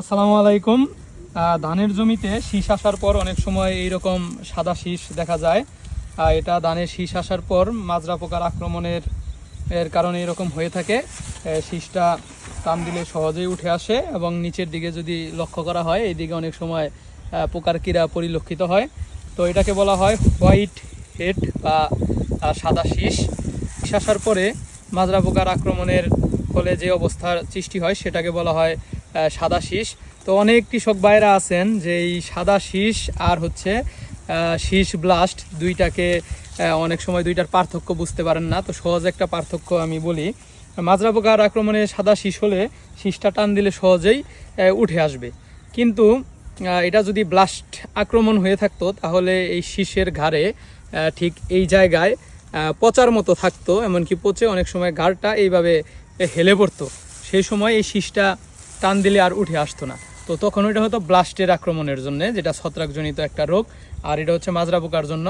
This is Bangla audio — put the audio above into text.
আসসালামু আলাইকুম। ধানের জমিতে শীষ আসার পর অনেক সময় এইরকম সাদা শীষ দেখা যায়। এটা ধানের শীষ আসার পর মাজরা পোকার আক্রমণের, এর কারণে এরকম হয়ে থাকে। শীষটা টান দিলে সহজেই উঠে আসে এবং নিচের দিকে যদি লক্ষ্য করা হয় এই দিকে অনেক সময় পোকার কীড়া পরিলক্ষিত হয়। তো এটাকে বলা হয় হোয়াইট হেড বা সাদা শীষ। শীষ আসার পরে মাজরা পোকার আক্রমণের ফলে যে অবস্থার সৃষ্টি হয়, সেটাকে বলা হয় সাদা শীষ। তো অনেক কৃষক ভাইরা আছেন যে এই সাদা শীষ আর হচ্ছে শীষ ব্লাস্ট দুইটাকে অনেক সময় দুইটার পার্থক্য বুঝতে পারেন না, তো সহজ একটা পার্থক্য আমি বলি। মাজরা পোকার আক্রমণে সাদা শীষ হলে শীষটা টান দিলে সহজেই উঠে আসবে। কিন্তু এটা যদি ব্লাস্ট আক্রমণ হয়ে থাকতো, তাহলে এই শীষের ঘাড়ে ঠিক এই জায়গায় পচার মতো থাকতো, এমনকি পচে অনেক সময় ঘাড়টা এইভাবে হেলে পড়তো। সেই সময় এই শীষটা টান দিলে আর উঠে আসতো না। তো তখন ওইটা হতো ব্লাস্টের আক্রমণের জন্য, যেটা ছত্রাকজনিত একটা রোগ, আর এটা হচ্ছে মাজরা পোকার জন্য।